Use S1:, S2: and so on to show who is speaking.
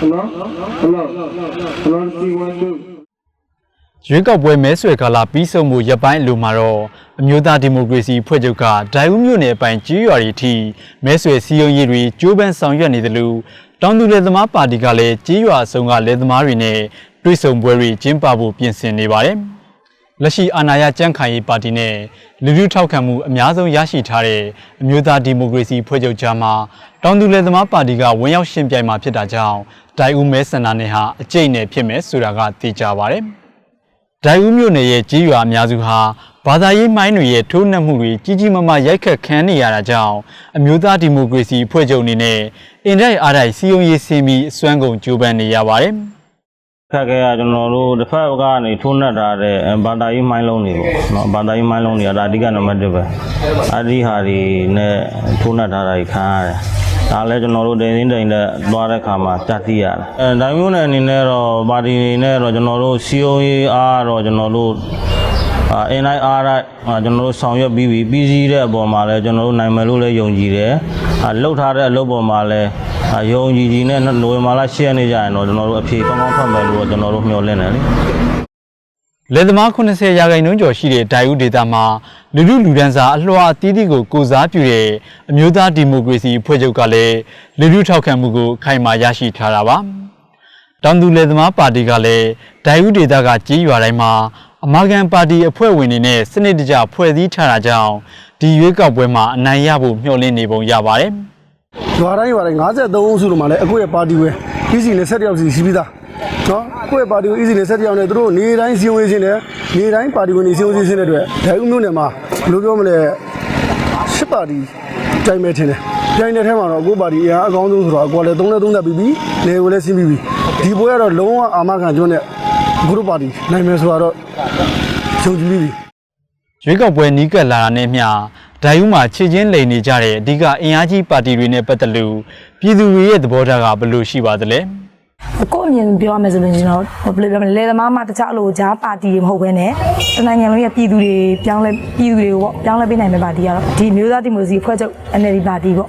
S1: hello hello see one two
S2: ရွေးကောက်ပွဲမဲဆွယ်ကာလပြီးဆုံးမှုရပ်ပိုင်းအလိုမှာတော့အမျိုးသားဒီမိုကရေစီဖွဲ့ချုပ်ကဒိုင်ဦးမြို့နယ်အပိုင်းကြီးရွာတွေအထိမဲဆွယ်စည်းရုံးရေးတွေကြိုးပမ်းဆောင်ရွက်နေတယ်လို့တောင်သူလယ်သမားပါတီကလည်းကြီးရွာအစုံကလယ်သမားတွေနဲ့တွဲဆုံပွဲတွေကျင်းပဖို့ပြင်ဆင်နေပါတယ်။ လက်ရှိအာဏာရကြန့်ခိုင်ရေးပါတီနဲ့လူထုထောက်ခံမှုအများဆုံးရရှိထားတဲ့အမျိုးသားဒီမိုကရေစီဖွဲ့ချုပ်ကြားမှာတောင်သူလယ်သမားပါတီကဝင်ရောက်ရှင်ပြိုင်မှာဖြစ်တာကြောင့်ဒိုင်ဦးမဲဆန္ဒနယ်ဟာအကျိတ်နဲ့ဖြစ်မယ်ဆိုတာကသိကြပါတယ်။ဒိုင်ဦးမြို့နယ်ရဲ့ကြီးရွာအများစုဟာဘာသာရေးမိုင်းတွေရဲ့ထိုးနှက်မှုတွေကြီးကြီးမားမားရိုက်ခတ်ခံနေရတာကြောင့်အမျိုးသားဒီမိုကရေစီအဖွဲ့ချုပ်အနေနဲ့အင်တိုက်အားတိုက်စီယုံရေးဆင်းပြီးအစွမ်းကုန်ကြိုးပမ်းနေရပါတယ်
S3: ခက်ခဲကကျွန်တော်တို့တစ်ဖက်ကနေထိုးနှက်ထားတဲ့ဘာသာရေးမိုင်းလုံးတွေပေါ့နော်ဘာသာရေးမိုင်းလုံးတွေကဒါအဓိကနံပါတ်1ပဲအဒီဟာတွေနဲ့ထိုးနှက်ထားတာကြီးခံရတယ်ဒါလည်းကျွန်တော်တို့တင်စင်းတိန်နဲ့သွားတဲ့ခါမှာတတ်သိရတယ်အဲဒါမျိုးနဲ့အနေနဲ့တော့ပါတီအနေနဲ့တော့ကျွန်တော်တို့စီယုံရေးအားတော့ကျွန်တော်တို့ အာအင်လိုက်အားရကျွန်တော်တို့ဆောင်ရွက်ပြီးပြီပြီးစီးတဲ့အပေါ်မှာလည်းကျွန်တော်တို့နိုင်မယ်လို့လည်းယုံကြည်တယ်အာလှုပ်ထားတဲ့အလုပ်ပေါ်မှာလည်းအာယုံကြည်ကြည်နဲ့နိုဝင်ဘာလ10ရက်နေ့ကျရင်တော့ကျွန်တော်တို့အဖြေကောင်းကောင်းဖတ်မယ်လို့ကျွန်တော်တို့မျှော်လင့်တယ်လေ။
S2: လက်သမား80ရာခိုင်နှုန်းကျော်ရှိတဲ့ဒိုင်ဦးဒေသမှာလူလူလူဒန်းစားအလွှာအသီးသီးကိုကိုစားပြုတဲ့အမျိုးသားဒီမိုကရေစီအဖွဲ့ချုပ်ကလည်းလူလူထောက်ခံမှုကိုအခိုင်အမာရရှိထားတာပါ။တောင်သူလယ်သမားပါတီကလည်းဒိုင်ဦးဒေသကကြီးရွာတိုင်းမှာ အမာကန်ပါတီအဖွဲ့ဝင်တွေနဲ့စနစ်တကျဖွဲ့စည်းထားတာကြောင့်ဒီရွေးကောက်ပွဲမှာအနိုင်ရဖို့မျှော်လင့်နေပုံရပါတယ်။
S4: ရွာတိုင်းရွာတိုင်း53အုပ်စုလုံးမှာလည်းအခုရဲ့ပါတီပဲအီစီနဲ့ဆက်တယောက်စီရှိပြီးသားနော်အခုရဲ့ပါတီကိုအီစီနဲ့ဆက်တယောက်နဲ့သူတို့နေတိုင်းစီဝေးခြင်းနဲ့နေတိုင်းပါတီဝင်နေစီဝေးခြင်းတဲ့အတွက်ဒိုင်ဦးမြို့နယ်မှာဘယ်လိုပြောမလဲရှစ်ပါတီတိုင်မဲ့ထင်တယ်တိုင်တဲ့ထဲမှာတော့အခုပါတီအင်အားအကောင်းဆုံးဆိုတော့အကွာလည်း3နဲ့3နဲ့ပြီးပြီးနေကိုလည်းဆင်းပြီးပြီးဒီပွဲကတော့လုံးဝအာမခံကျွန်းနဲ့ ဂရုပါတီနိုင်မယ်ဆိုတော့ယုံကြည်ပြီးပြီ
S2: ရွေးကောက်ပွဲနီးကပ်လာတာနဲ့မျှဒိုင်ဦးမှာခြေချင်းလိန်နေကြတဲ့အဓိကအင်အားကြီးပါတီတွေနဲ့ပတ်သက်လို့ပြည်သူတွေရဲ့သဘောထားကဘယ်လိုရှိပါသလဲ
S5: ကိုယ့်အမြင်ပြောရမယ်ဆိုရင်ကျွန်တော်ဘယ်လိုပြောမလဲလေသမားမှတခြားအလိုဂျားပါတီတွေမဟုတ်ဘဲနဲ့တနိုင်ငံလုံးရဲ့ပြည်သူတွေပြောင်းလဲပြည်သူတွေကိုပေါ့ပြောင်းလဲပေးနိုင်မယ့်ပါတီကတော့ဒီမျိုးသားဒီမိုကရေစီအဖွဲ့ချုပ် NLD ပါတီပေါ့